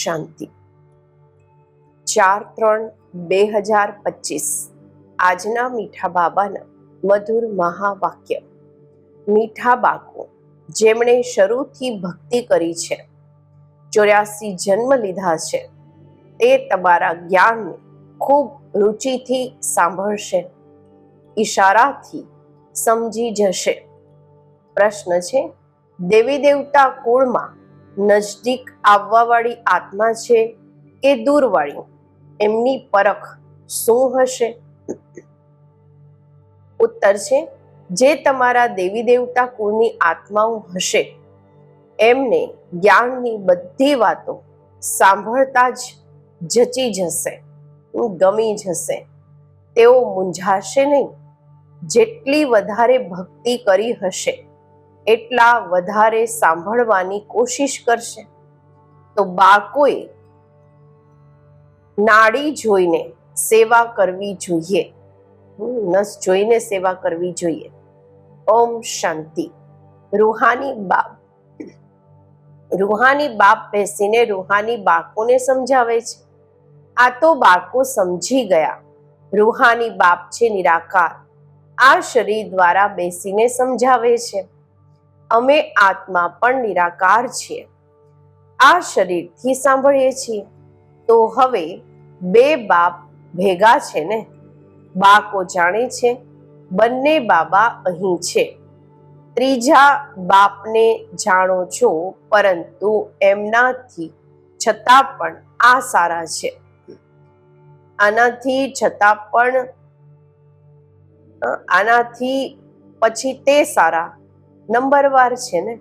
શાંતિ. ચાર ત્રણ બે હજાર પચીસ. આજના મીઠા બાબાના મધુર મહાવાક્ય. મીઠા બાકો જેમણે શરૂથી ભક્તિ કરી છે, ચોર્યાસી જન્મ લીધા છે, તે તમારા જ્ઞાનને ખૂબ રુચિથી સાંભળશે, ઈશારાથી સમજી જશે. પ્રશ્ન છે, દેવી દેવતા કુળમાં નજદીક આવવાવાળી આત્મા છે કે દૂરવાળી. એમની પરખ શું હશે? ઉત્તર છે, જે તમારા દેવી દેવતા કુળની આત્માઓ હશે. એમને જ્ઞાનની બધી વાતો સાંભળતા જ જચી જશે, ગમી જશે. તેઓ મૂંઝાશે નહીં. જેટલી વધારે ભક્તિ કરી હશે એટલા વધારે સાંભળવાની કોશિશ કરશે. તો બાળકોએ નાડી જોઈને સેવા કરવી જોઈએ. નસ જોઈને સેવા કરવી જોઈએ. ઓમ શાંતિ. રૂહાની બાપ રૂહાની બાપ બેસીને રૂહાની બાળકોને સમજાવે છે. આ તો બાળકો સમજી ગયા. રૂહાની બાપ છે નિરાકાર. આ શરીર દ્વારા બેસીને સમજાવે છે. અમે આત્મા પણ નિરાકાર છીએ. આ શરીરથી સાંભળીએ છીએ. તો હવે બે બાપ ભેગા છે ને? બાકો જાણે છે, બંને બાબા અહીં છે. ત્રીજા બાપને જાણો છો, પરંતુ એમનાથી છતાં પણ આ સારા છે. આનાથી છતાં પણ આનાથી પછી તે સારા નંબરવાર છે ને?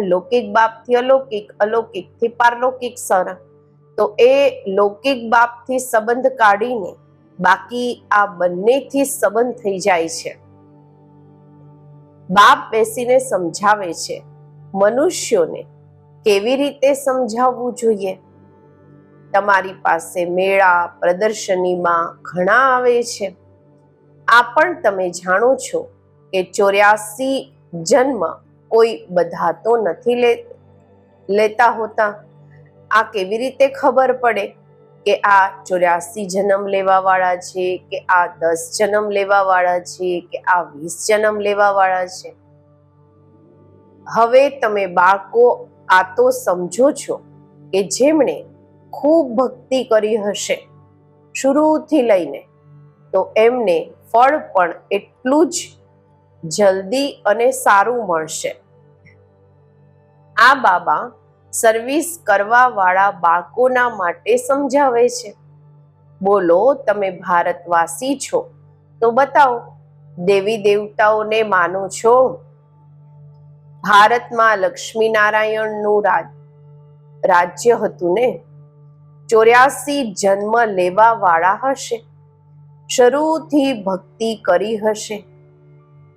લૌકિક બાપથી અલૌકિક, અલૌકિકથી પારલૌકિક સર. તો એ લૌકિક બાપથી સંબંધ કાઢીને બાકી આ બંનેથી સંબંધ થઈ જાય છે. બાપ બેસીને સમજાવે છે, મનુષ્યોને કેવી રીતે સમજાવવું જોઈએ? તમારી પાસે મેળા, પ્રદર્શનીમાં ઘણા આવે છે. આ પણ તમે જાણો છો કે ચોર્યાસી જન્મ કોઈ બધા તો નથી લે, લેતા હોતા. આ કેવી રીતે ખબર પડે કે આ ચોર્યાસી જન્મ લેવા વાળા છે, કે આ દસ જન્મ લેવા વાળા છે, કે આ વીસ જન્મ લેવા વાળા છે? હવે તમે બાળકો આ તો સમજો છો કે જેમણે ખૂબ ભક્તિ કરી હશે શરૂથી લઈને, તો એમને ફળ પણ એટલું જ જલ્દી અને સારું મળશે. આ બાબા સર્વિસ કરવા વાળા બાળકોના માટે સમજાવે છે. બોલો, તમે ભારતવાસી છો, તો બતાવો, દેવી દેવતાઓને માનો છો? ભારતમાં લક્ષ્મીનારાયણનું રાજ, રાજ્ય હતું ને? ચોર્યાસી જન્મ લેવા વાળા હશે. શરૂથી ભક્તિ કરી હશે.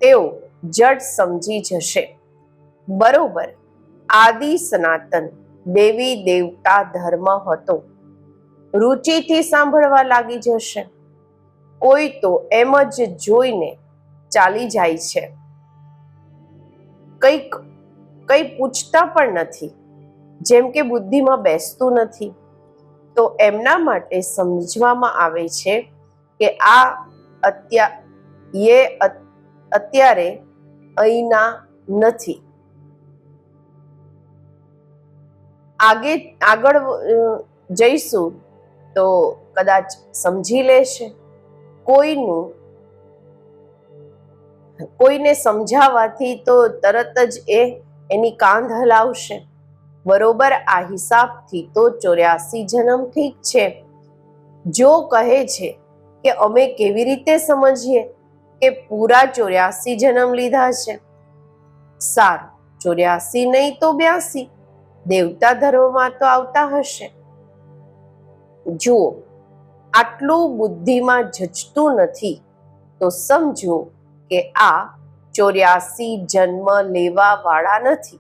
તેઓ જડ સમજી જશે. બરોબર, આદિ સનાતન, દેવી દેવતા ધર્મ હતો. રુચિથી સાંભળવા લાગી જશે. કોઈ તો એમ જ જોઈને ચાલી જાય છે. કંઈક, કંઈ પૂછતા પણ નથી. જેમ કે બુદ્ધિમાં બેસતું નથી. તો એમના માટે સમજવામાં આવે છે કે આ અત્યા, યે અત્યારે અહીંના નથી. આગે, આગળ જઈશું તો કદાચ સમજી લેશે. કોઈનું, કોઈને સમજાવવાથી તો તરત જ એ એની કાંધ હલાવશે. બરોબર આ હિસાબથી તો ચોર્યાસી જન્મ ઠીક છે. જો કહે છે કે અમે કેવી રીતે સમજીએ? કે પૂરા ચોર્યાસી જન્મ લીધા છે. સારું, ચોર્યાસી નહીં તો બ્યાસી. દેવતા ધર્મમાં તો આવતા હશે. જુઓ, આટલું બુદ્ધિમાં જજતું નથી, તો સમજો કે આ ચોર્યાસી જન્મ લેવા વાળા નથી.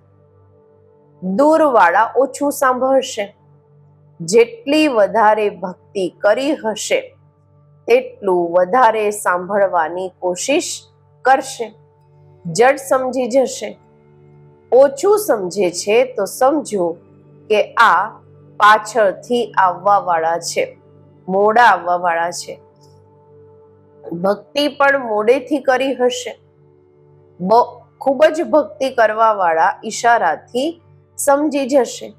દૂરવાળા ઓછું સાંભળશે. જેટલી વધારે ભક્તિ કરી હશે તેટલું વધારે સાંભળવાની કોશિશ કરશે. જડ સમજી જશે. ઓછું સમજે છે તો સમજો કે આ પાછળથી આવવા વાળા છે, મોડા આવવા વાળા છે. ભક્તિ પણ મોડેથી કરી હશે. ખૂબ જ ભક્તિ કરવા વાળા ઈશારાથી સમજી જશે.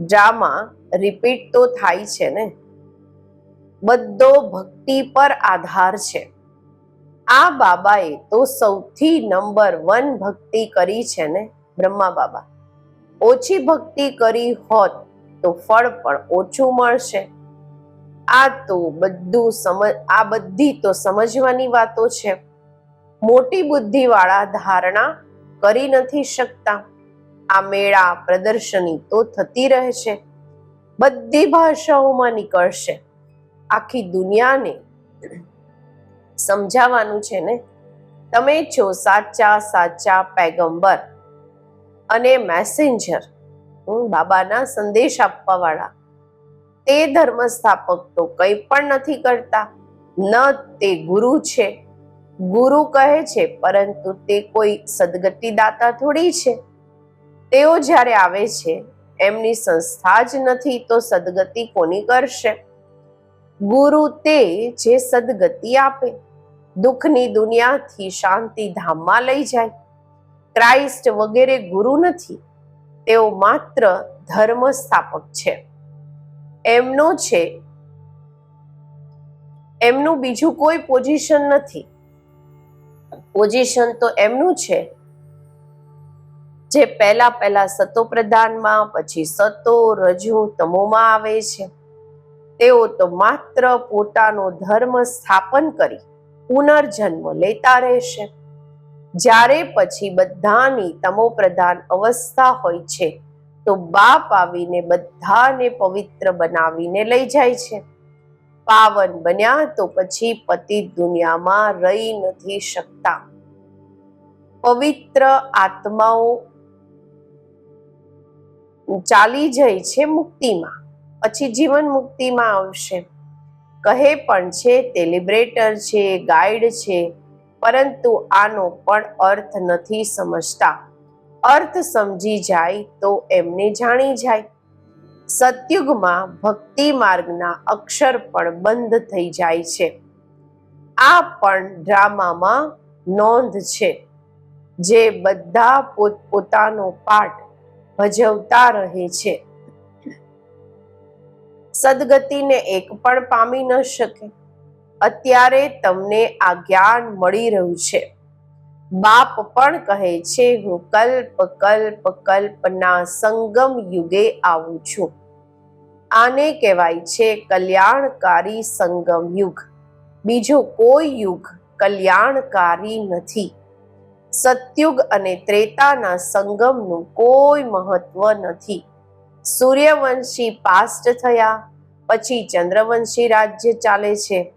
ડ્રામા રિપીટ તો થાય છે ને? બધો ભક્તિ પર આધાર છે. આ બાબાએ તો સૌથી નંબર વન ભક્તિ કરી છે ને બ્રહ્મા બાબા. ઓછી ભક્તિ કરી હોત તો ફળ પણ ઓછું મળશે. આ તો બધું સમજ, આ બધી તો સમજવાની વાતો છે. મોટી બુદ્ધિવાળા ધારણા કરી નથી શકતા. આ મેળા પ્રદર્શની તો થતી રહે છે બધી ભાષાઓમાં નીકળશે. આખી દુનિયાને સમજાવવાનું છે ને? તમે છો સાચા સાચા પેગંબર અને મેસેન્જર બાબાના સંદેશ આપવા વાળા તે ધર્મ સ્થાપક તો કંઈ પણ નથી કરતા. ન તે ગુરુ છે. ગુરુ કહે છે, પરંતુ તે કોઈ સદગતિ દાતા થોડી છે. તેઓ જ્યારે આવે છે, એમની સંસ્થા જ નથી તો સદગતિ કોની કરશે? ગુરુ તે જે સદગતિ આપે, દુઃખની દુનિયાથી શાંતિ ધામમાં લઈ જાય. ક્રાઇસ્ટ વગેરે ગુરુ નથી, તેઓ માત્ર ધર્મ સ્થાપક છે. એમનો છે, એમનું બીજું કોઈ પોઝિશન નથી. પોઝિશન તો એમનું છે, જે પહેલા પહેલા સતો પ્રધાનમાં પછી સતો રજુ, તમોમાં આવે છે. તેઓ તો માત્ર પોતાનો ધર્મ સ્થાપન કરી પુનર્જન્મ લેતા રહેશે. જ્યારે પછી બધાની તમો પ્રધાન અવસ્થા હોય છે, તો બાપ આવીને બધાને પવિત્ર બનાવીને લઈ જાય છે. પાવન બન્યા તો પછી પતિ દુનિયામાં રહી નથી શકતા. પવિત્ર આત્માઓ ચાલી જાય છે મુક્તિમાં. પછી જીવન મુક્તિમાં આવશે. કહે પણ છે તે લિબરેટર છે ગાઈડ છે, પરંતુ આનો પણ અર્થ નથી સમજતા. અર્થ સમજી જાય તો એમને જાણી જાય. સતયુગમાં ભક્તિ માર્ગના અક્ષર પણ બંધ થઈ જાય છે. આ પણ ડ્રામામાં નોંધ છે. જે બધા પોતપોતાનો પાઠ ભજવતા રહે છે. સદગતિને એક પણ પામી ન શકે. અત્યારે તમને આ જ્ઞાન મળી રહ્યું છે. બાપ પણ કહે છે, હું કલ્પ કલ્પ, કલ્પના સંગમ યુગે આવું છું. આને કહેવાય છે કલ્યાણકારી સંગમ યુગ. બીજો કોઈ યુગ કલ્યાણકારી નથી. સતયુગ અને ત્રેતાના સંગમનું કોઈ મહત્વ નથી. સૂર્યવંશી પાસ્ટ થયા, પછી ચંદ્રવંશી રાજ્ય ચાલે છે.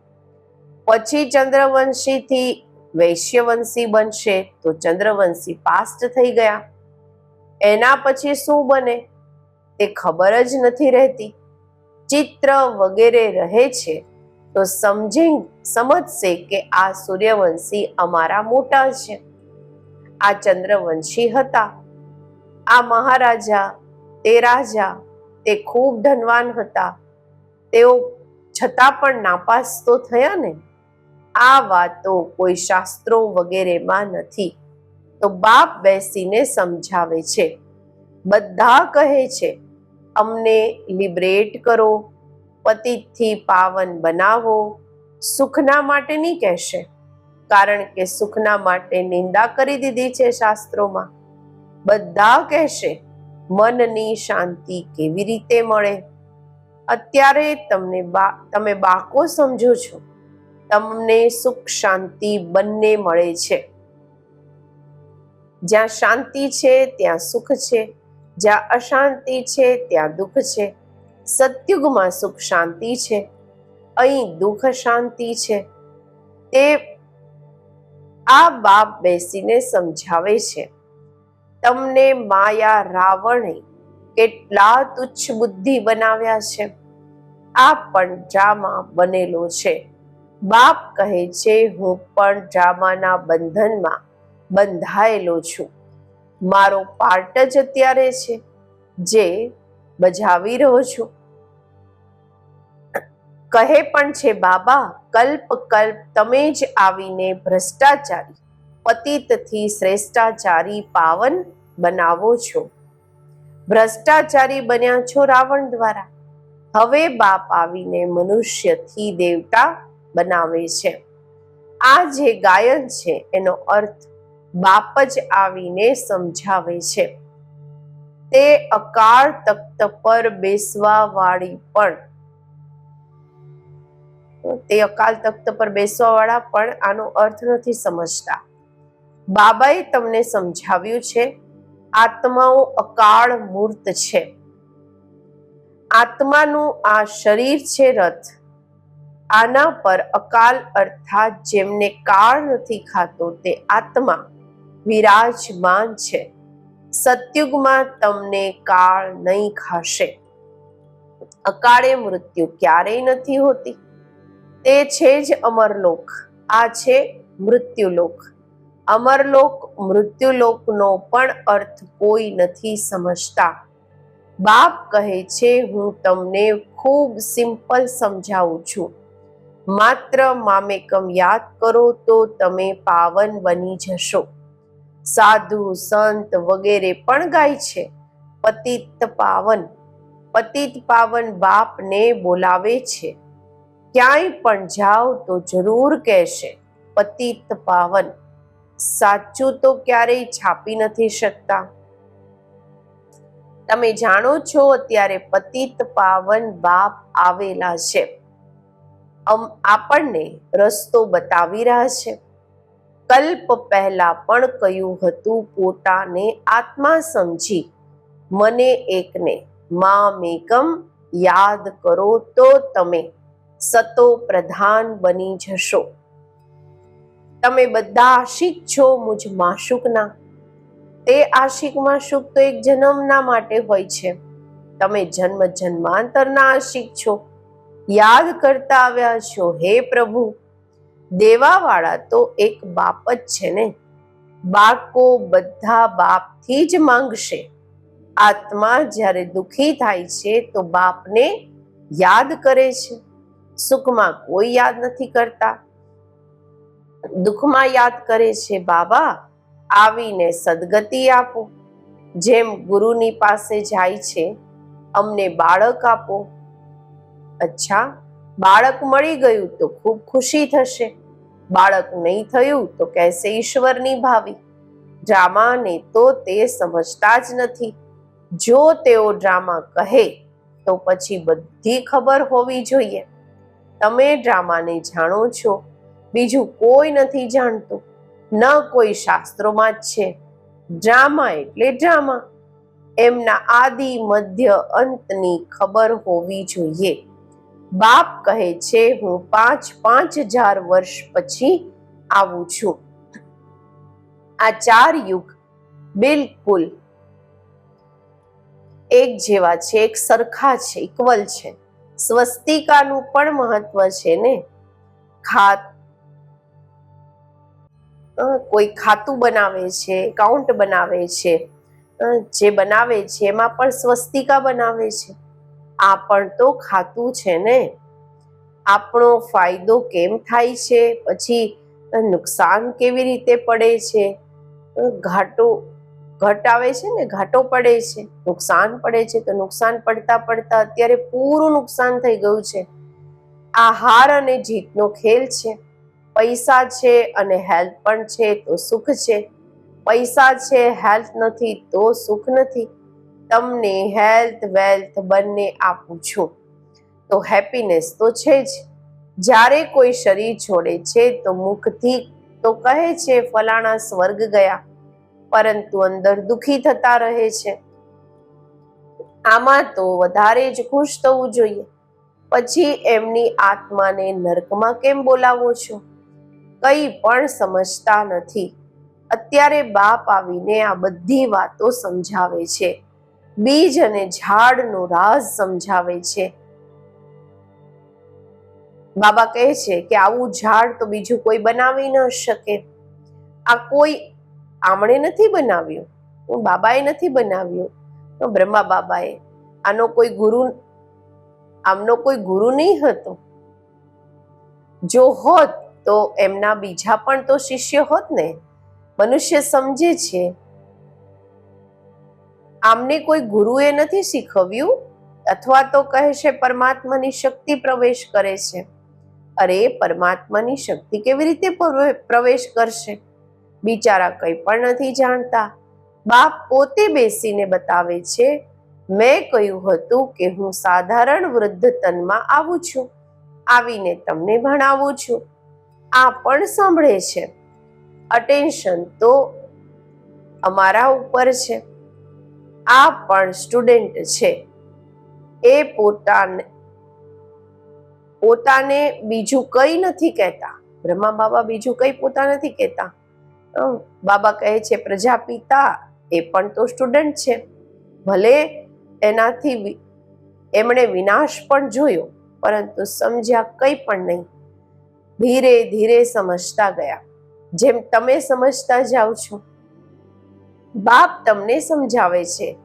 પછી ચંદ્રવંશીથી વૈશ્યવંશી બનશે, તો ચંદ્રવંશી પાસ્ટ થઈ ગયા. એના પછી શું બને? તે ખબર જ નથી રહેતી. ચિત્ર વગેરે રહે છે, તો સમજી સમજશે કે આ સૂર્યવંશી અમારા મોટા છે. આ ચંદ્રવંશી હતા. આ મહારાજા તે રાજા તે ખૂબ ધનવાન હતા. તેઓ છતાં પણ નાપાસ તો થયા ને? આ વાતો કોઈ શાસ્ત્રો વગેરેમાં નથી. તો બાપ બેસીને સમજાવે છે. બધા કહે છે, અમને લિબરેટ કરો, પતિથી પાવન બનાવો. સુખના માટે નહીં કહેશે, કારણ કે સુખના માટે નિંદા કરી દીધી છે શાસ્ત્રોમાં. બધા કહેશે મનની શાંતિ કેવી રીતે મળે? અત્યારે તમને તમે બાકો સમજો છો. તમને સુખ શાંતિ બંને મળે છે. જ્યાં શાંતિ છે, ત્યાં સુખ છે. જ્યાં અશાંતિ છે, ત્યાં દુઃખ છે. સતયુગમાં સુખ શાંતિ છે. અહીં દુઃખ શાંતિ છે. તે આ બાપ બેસીને સમજાવે છે. તમને માયા રાવણે કેટલા તુચ્છ બુદ્ધિ બનાવ્યા છે. આ પણ ડ્રામા બનેલો છે. બાપ કહે છે, હું પણ ડ્રામાના બંધનમાં બંધાયેલો છું. મારો પાર્ટ જ અત્યારે છે, જે બજાવી રહ્યો છું. કહે પણ છે, બાબા, કલ્પ કલ્પ, તમે જ આવીને ભ્રષ્ટાચારી પતિતથી શ્રેષ્ઠાચારી પાવન બનાવો છો. ભ્રષ્ટાચારી બન્યા છો રાવણ દ્વારા. હવે બાપ આવીને મનુષ્યથી દેવતા બનાવે છે. આ જે ગાયન છે એનો અર્થ બાપ જ આવીને સમજાવે છે. તે અકાળ તખ્ત પર બેસવા વાળી પણ તે અકાલ તખ્ત પર બેસવા વાળા પણ આનો અર્થ નથી સમજતા. બાબાએ તમને સમજાવ્યું છે, આત્માઓ અકાળ મૂર્ત છે. આત્માનું આ શરીર છે રથ. આના પર અકાલ અર્થાત જેમને કાળ નથી ખાતો તે આત્મા વિરાજમાન છે. સતયુગમાં તમને કાળ નહીં ખાશે. અકાળે મૃત્યુ ક્યારેય નથી હોતી. તે છે જ અમરલોક. આ છે મૃત્યુલોક. અમરલોક મૃત્યુલોકનો પણ અર્થ કોઈ નથી સમજતા. બાપ કહે છે, હું તમને ખૂબ સિમ્પલ સમજાવું છું. માત્ર મામેકમ યાદ કરો તો તમે પાવન બની જશો. સાધુ, સંત વગેરે પણ ગાય છે. પતિત પાવન પતિત પાવન બાપને બોલાવે છે. ક્યાંય પણ જાઓ તો જરૂર કહેશે, પતિત પાવન. સાચું તો ક્યારેય છાપી નથી શકતા. તમે જાણો છો અત્યારે પતિત પાવન બાપ આવેલા છે. આપણને રસ્તો બતાવી રહ્યા છે. કલ્પ પહેલા પણ કહ્યું હતું પોતાને આત્મા સમજી. મને એકને મા મેકમ યાદ કરો તો તમે સતો પ્રધાન બની જશો. તમે બધા આશિક છો મુજ માશુકના. તે આશિક સુખ તો એક જન્મના માટે હોય છે. તમે જન્મ જન્માંતરના આશિક છો. યાદ કરતા આવ્યા છો, હે પ્રભુ. દેવાવાળા તો એક બાપ જ છે ને. બાળકો બધા બાપથી જ માંગશે. આત્મા જ્યારે દુખી થાય છે તો બાપને યાદ કરે છે. સુખમાં કોઈ યાદ નથી કરતા. દુઃખમાં યાદ કરે છે, બાબા, આવીને સદગતિ આપો. જેમ ગુરુની પાસે જાય છે, અમને બાળક આપો. અચ્છા, બાળક મળી ગયું તો ખૂબ ખુશી થશે. બાળક નહીં થયું તો કહેશે ઈશ્વરની ભાવી? ડ્રામાને તો તે સમજતા જ નથી. જો તેઓ ડ્રામા કહે, તો પછી બધી ખબર હોવી જોઈએ. તમે ડ્રામાને જાણો છો. બીજું કોઈ નથી જાણતું. ન કોઈ શાસ્ત્રોમાં જ છે. ડ્રામા એટલે ડ્રામા. એમના આદિ, મધ્ય, અંતની ખબર હોવી જોઈએ. બાપ કહે છે, હું પાંચ પાંચ હજાર વર્ષ પછી આવું છું. આ ચાર યુગ બિલકુલ એક જેવા છે, એક સરખા છે ઇક્વલ છે. સ્વસ્તિકાનું પણ મહત્વ છે ને? ખાત કોઈ ખાતું બનાવે છે એકાઉન્ટ બનાવે છે જે બનાવે છે, એમાં પણ સ્વસ્તિકા બનાવે છે. આ પણ તો ખાતું છે ને? આપણો ફાયદો કેમ થાય છે? પછી નુકસાન કેવી રીતે પડે છે? ઘાટો, ઘટ આવે છે ને? ઘાટો પડે છે. નુકસાન પડે છે તો નુકસાન પડતા પડતા અત્યારે પૂરું નુકસાન થઈ ગયું છે. આ હાર અને જીતનો ખેલ છે. પૈસા છે અને હેલ્થ પણ છે તો સુખ છે. પૈસા છે, હેલ્થ નથી તો સુખ નથી. તમને હેલ્થ, વેલ્થ બંને આપું છું. તો હેપીનેસ તો છે જ. જ્યારે કોઈ શરીર છોડે છે તો મુખથી તો કહે છે, ફલાણા સ્વર્ગ ગયા. પરંતુ અંદર દુખી થતા રહે છે. આમાં તો વધારે જ ખુશ થવું જોઈએ. પછી એમની આત્માને નર્કમાં કેમ બોલાવો છો? કંઈ પણ સમજતા નથી. અત્યારે બાપ આવીને આ બધી વાતો સમજાવે છે. બીજ અને ઝાડનો રાજ સમજાવે છે. બાબા કહે છે કે આવું ઝાડ તો બીજું કોઈ બનાવી ન શકે. આ કોઈ આમણે નથી બનાવ્યું. બાબાએ નથી બનાવ્યું. બ્રહ્મા બાબાએ આનો કોઈ ગુરુ આમનો કોઈ ગુરુ નહીં હતો. જો હોત તો એમના બીજા પણ તો શિષ્ય હોત ને? મનુષ્ય સમજે છે. આમને કોઈ ગુરુએ નથી શીખવ્યું? અથવા તો કહે છે પરમાત્માની શક્તિ પ્રવેશ કરે છે. અરે, પરમાત્માની શક્તિ કેવી રીતે પ્રવેશ કરશે? બિચારા કંઈ પણ નથી જાણતા. બાપ પોતે બેસીને બતાવે છે, મેં કહ્યું હતું કે હું સાધારણ વૃદ્ધ તનમાં આવું છું. આવીને તમને ભણાવું છું. આ પણ સાંભળે છે. અટેન્શન તો અમારા ઉપર છે. આ પણ સ્ટુડન્ટ છે. એ પોતાને પોતાને બીજું કંઈ નથી કહેતા. બ્રહ્મા બાબા બીજું કંઈ પોતા નથી કહેતા. બાબા કહે છે પ્રજાપિતા, એ પણ તો સ્ટુડન્ટ છે. ભલે એનાથી એમણે વિનાશ પણ જોયો, પરંતુ સમજ્યા કંઈ પણ નહીં. ધીરે ધીરે સમજતા ગયા. જેમ તમે સમજતા જાઓ છો, બાપ તમને સમજાવે છે.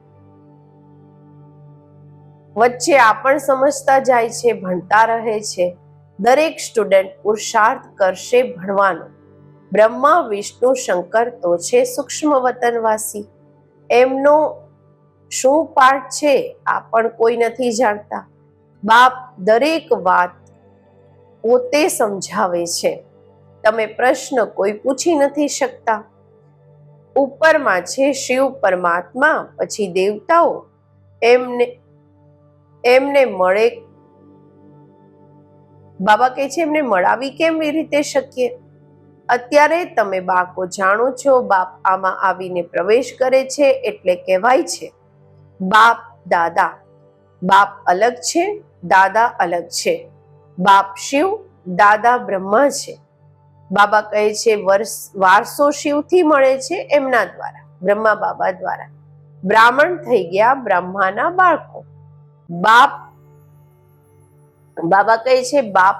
વચ્ચે આ પણ સમજતા જાય છે, ભણતા રહે છે. દરેક સ્ટુડન્ટ પુરુષાર્થ કરશે ભણવાનો. બ્રહ્મા, વિષ્ણુ, શંકર તો છે સૂક્ષ્મ વતનવાસી. એમનો શું પાઠ છે, આ પણ કોઈ નથી જાણતા. બાપ દરેક વાત પોતે સમજાવે છે. તમે પ્રશ્ન કોઈ પૂછી નથી શકતા. ઉપરમાં છે શિવ પરમાત્મા, પછી દેવતાઓ. એમને એમને મળે બાબા કહે છે એમને મળાવી કેમ એ રીતે શકીએ? અત્યારે તમે બાકો જાણો છો, બાપ આમાં આવીને પ્રવેશ કરે છે એટલે કહેવાય છે, બાપ દાદા. બાપ અલગ છે, દાદા અલગ છે. બાપ શિવ, દાદા બ્રહ્મા છે. બાબા કહે છે, વર્ષ, વારસો શિવથી મળે છે એમના દ્વારા, બ્રહ્મા બાબા દ્વારા. બ્રાહ્મણ થઈ ગયા બ્રહ્માના બાળકો. બાપ, બાબા કહે છે, બાપ,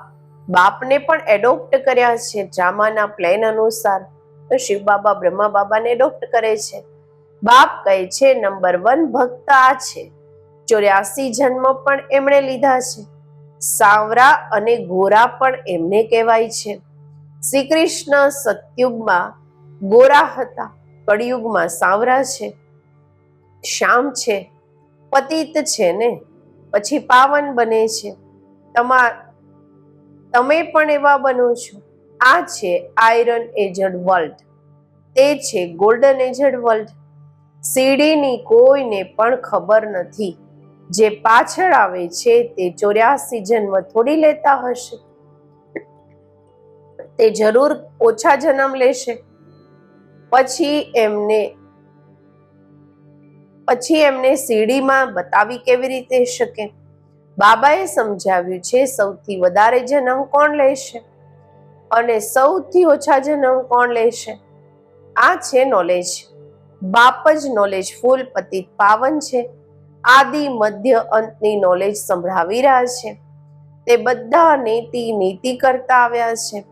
બાપને પણ એડોપ્ટ કર્યા છે ડ્રામાના પ્લેન અનુસાર. તો શિવ બાબા બ્રહ્મા બાબાને એડોપ્ટ કરે છે. બાપ કહે છે નંબર વન ભક્ત આ છે. ચોર્યાસી જન્મ પણ એમણે લીધા છે. સાવરા અને ગોરા પણ એમને કહેવાય છે. શ્રી કૃષ્ણ સતયુગમાં ગોરા હતા, કળિયુગમાં સાવરા છે, શ્યામ છે, પતિત છે ને, પછી પાવન બને છે. તમા, તમે પણ એવા બનો છો. આ છે આયરન એજડ વર્લ્ડ તે છે ગોલ્ડન એજડ વર્લ્ડ સીડીની કોઈને પણ ખબર નથી. જે પાછળ આવે છે તે ચોર્યાસી જન્મ થોડી લેતા હશે. તે જરૂર ઓછા જન્મ લેશે. પછી એમને પછી એમને સીડીમાં બતાવી કેવી રીતે શકે? બાબાએ સમજાવ્યું છે સૌથી વધારે જન્મ કોણ લેશે? અને સૌથી ઓછા જન્મ કોણ લેશે? આ છે નોલેજ બાપ જ નોલેજ ફૂલ પતિત પાવન છે. આદિ, મધ્ય અંતની નોલેજ સંભળાવી રહ્યા છે. તે બધા નીતિ નીતિ કરતા આવ્યા છે.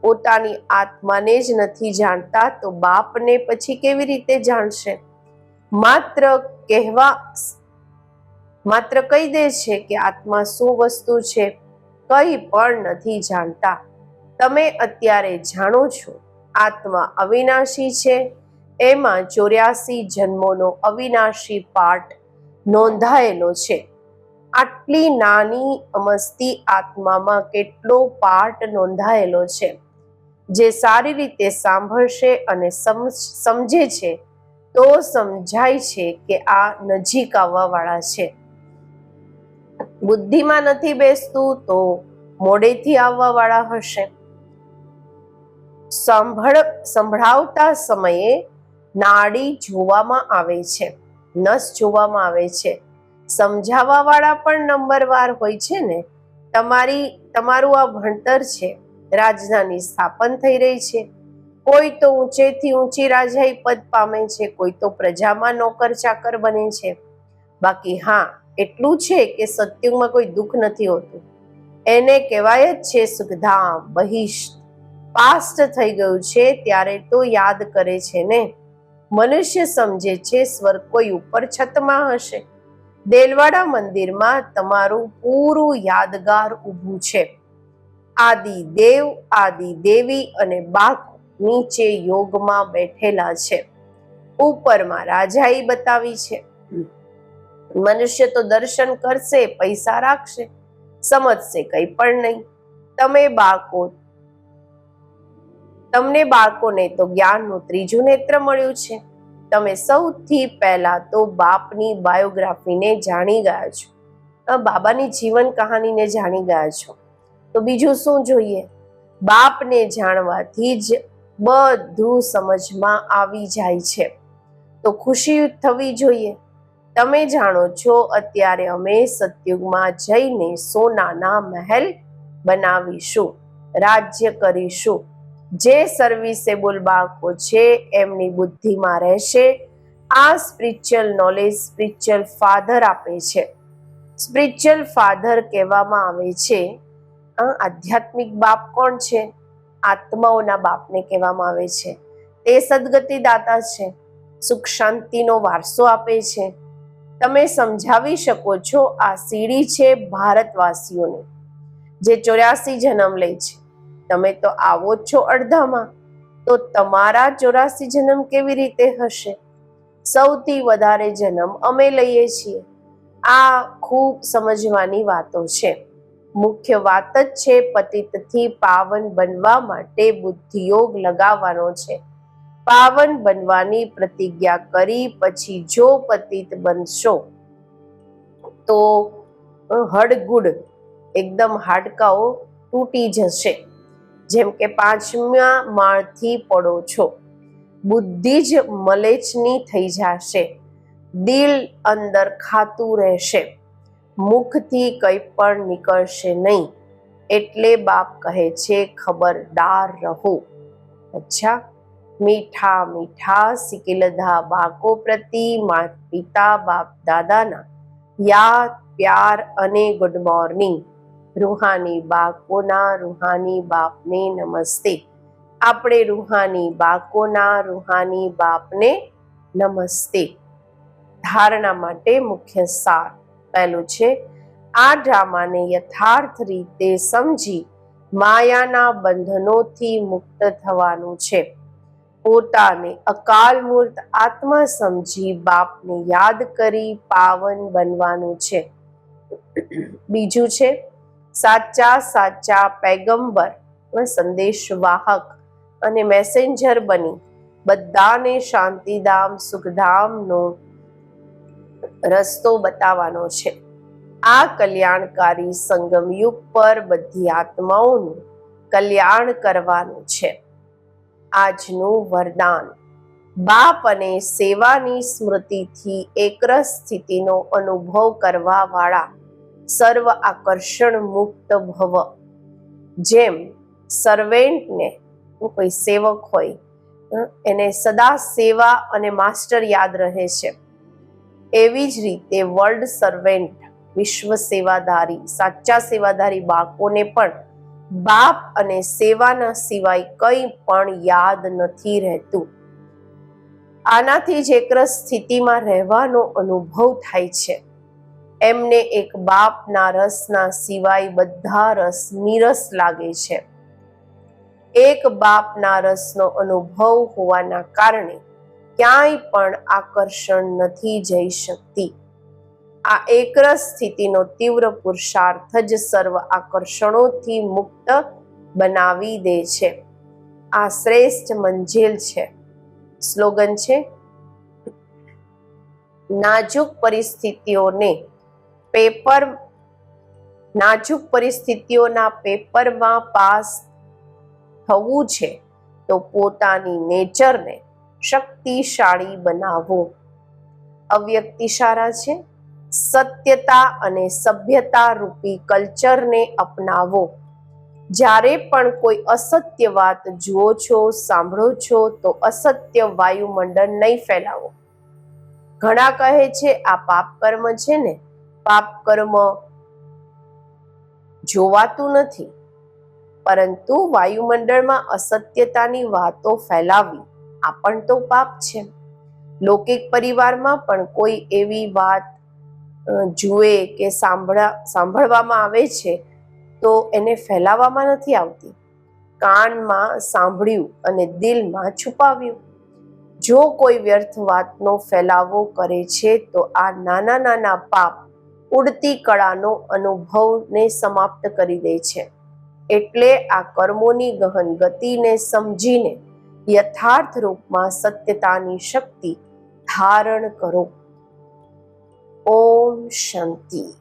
પોતાની આત્માને જ નથી જાણતા તો બાપને પછી કેવી રીતે જાણશે? માત્ર કહેવા માત્ર કહી દે છે કે આત્મા શું વસ્તુ છે, કંઈ પણ નથી જાણતા. તમે અત્યારે જાણો છો, આત્મા અવિનાશી છે. એમાં ચોર્યાસી જન્મોનો અવિનાશી પાઠ નોંધાયેલો છે. આટલી નાની અમસ્તી આત્મામાં કેટલો પાઠ નોંધાયેલો છે. જે સારી રીતે સાંભળશે અને સમજ- છે, તો સમજાય છે કે આ નજીક આવવાવાળા છે. બુદ્ધિમાં નથી બેસતું તો મોડેથી આવવાવાળા હશે. સાંભળ, સંભળાવતા સમયે નાડી જોવામાં આવે છે. નસ જોવામાં આવે છે. સમજાવવા વાળા પણ નંબરવાર હોય છે ને, તમારી, તમારું આ ભણતર છે, રાજધાની સ્થાપન થઈ રહી છે. કોઈ તો ઊંચેથી ઊંચી રાજાઈ પદ પામે છે, કોઈ તો પ્રજામાં નોકર ચાકર બને છે. બાકી હા, એટલું છે કે સત્યુગમાં કોઈ દુઃખ નથી હોતું. એને કહેવાય જ છે સુખધામ બહિષ્ઠ પાસ્ટ થઈ ગયું છે, ત્યારે તો યાદ કરે છે ને. મનુષ્ય સમજે છે, સ્વર્ગ કોઈ ઉપર છતમાં હશે. દેલવાડા મંદિરમાં તમારું પૂરું યાદગાર ઊભું છે. આદિ દેવ, આદિ દેવી અને બાક નીચે યોગમાં બેઠેલા છે. ઉપરમાં રાજાઈ બતાવી છે. મનુષ્ય તો દર્શન કરશે, પૈસા રાખશે, સમજશે કંઈ પણ નહીં. તમે બાળકો તમને બાળકોને તો જ્ઞાનનું ત્રીજું નેત્ર મળ્યું છે. તમે સૌથી પહેલા તો બાપની બાયોગ્રાફીને જાણી ગયા છો. બાબાની જીવન કહાનીને જાણી ગયા છો. તો બીજું શું જોઈએ? બાપને જાણવાથી જ બધું સમજમાં આવી જાય છે. તો ખુશી થવી જોઈએ. તમે જાણો છો, અત્યારે અમે સતયુગમાં જઈને સોનાના મહેલ બનાવીશું, રાજ્ય કરીશું જે સર્વિસેબલ બાળકો છે, એમની બુદ્ધિમાં રહેશે. આ સ્પિરિચ્યુઅલ નોલેજ સ્પિરિચ્યુઅલ ફાધર આપે છે. સ્પિરિચ્યુઅલ ફાધર કહેવામાં આવે છે આધ્યાત્મિક બાપ કોણ છે? આત્માઓના બાપને કહેવામાં આવે છે. તે સદગતિ દાતા છે. સુખ શાંતિનો વારસો આપે છે. તમે સમજાવી શકો છો આ સીડી છે ભારતવાસીઓને, જે ચોર્યાસી જન્મ લે છે. તમે તો આવો જ છો અડધામાં. તો તમારા ચોરાસી જન્મ કેવી રીતે હશે? સૌથી વધારે જન્મ અમે લઈએ છીએ. આ ખૂબ સમજવાની વાતો છે. મુખ્ય વાત જ છે પતિતથી પાવન બનવા માટે બુદ્ધિયોગ લગાવવાનો છે. પાવન બનવાની પ્રતિજ્ઞા કરી પછી જો પતિત બનશો, તો હડગુડ એકદમ હાડકાઓ તૂટી જશે. જેમ કે પાંચમા માળથી પડો છો. બુદ્ધિ જ મલેચની થઈ જશે. દિલ અંદર ખાતું રહેશે. મુખથી કંઈ પણ નીકળશે નહીં. એટલે બાપ કહે છે, ખબરદાર રહો. અચ્છા. મીઠા મીઠા સિકિલધા બાકો પ્રતિ મા પિતા બાપ દાદાના. યાદ પ્યાર અને ગુડ મોર્નિંગ રૂહાની બાકોના, રૂહાની બાપને નમસ્તે. આપણે રૂહાની બાકોના, રૂહાની બાપને નમસ્તે. ધારણા માટે મુખ્ય સાર પહેલું છે, આ ડ્રામાને યથાર્થ રીતે સમજી માયાના બંધનોથી મુક્ત થવાનું છે. પોતાને અકાલ મૂર્ત આત્મા સમજી બાપને યાદ કરી પાવન બનવાનું છે. બીજું છે સાચા સાચા પૈગંબર સંદેશવાહક અને મેસેન્જર બની. બધાને શાંતિધામ, સુખધામનો રસ્તો બતાવવાનો છે. આ કલ્યાણકારી સંગમ યુગ પર બધી આત્માઓનું કલ્યાણ કરવાનું છે. આજનું વરદાન. બાપ અને સેવાની સ્મૃતિથી એકરસ સ્થિતિનો અનુભવ કરવા વાળા સર્વ આકર્ષણ મુક્ત ભવ. જેમ સર્વેન્ટને કોઈ સેવક હોય એને સદા સેવા અને માસ્ટર યાદ રહે છે. એવી જ રીતે વર્લ્ડ સર્વેન્ટ વિશ્વ સેવાધારી સાચા સેવાધારી બાળકોને પણ બાપ અને સેવાના સિવાય કંઈ પણ યાદ નથી રહેતું. આનાથી જ એકરસ સ્થિતિમાં રહેવાનો અનુભવ થાય છે. એમને એક બાપના રસના સિવાય બધા રસ નીરસ લાગે છે. એક બાપના રસનો અનુભવ હોવાના કારણે ક્યાંય પણ આકર્ષણ નથી જઈ શકતી. આ એકરસ સ્થિતિનો તીવ્ર પુરુષાર્થ જ સર્વ આકર્ષણોથી મુક્ત બનાવી દે છે. આ શ્રેષ્ઠ મંજિલ છે. સ્લોગન છે, નાજુક પરિસ્થિતિઓને પેપર, નાજુક પરિસ્થિતિઓના પેપરમાં પાસ થવું છે, તો પોતાની નેચરને શક્તિશાળી બનાવો. અવ્યક્તિશાળા છે. સત્યતા અને સભ્યતા રૂપી કલ્ચરને અપનાવો. જ્યારે પણ કોઈ અસત્ય વાત જુઓ છો, સાંભળો છો, તો અસત્ય વાયુમંડળ નહીં ફેલાવો. ઘણા કહે છે, આ પાપ કર્મ છે ને પાપ કર્મ જોવાતું નથી. પરંતુ વાયુમંડળમાં અસત્યતાની વાતો ફેલાવી આ પણ તો પાપ છે. લૌકિક પરિવારમાં પણ કોઈ એવી વાત જુએ કે સાંભળા, સાંભળવામાં આવે છે, તો એને ફેલાવવામાં નથી આવતી. કાનમાં સાંભળ્યું અને દિલમાં છુપાવ્યું. જો કોઈ વ્યર્થ વાતનો ફેલાવો કરે છે, તો આ નાના નાના પાપ ઉડતી કળાનો અનુભવને સમાપ્ત કરી દે છે. એટલે આ કર્મોની ગહન ગતિને સમજીને યથાર્થ રૂપમાં સત્યતાની શક્તિ ધારણ કરો. ઓમ શાંતિ.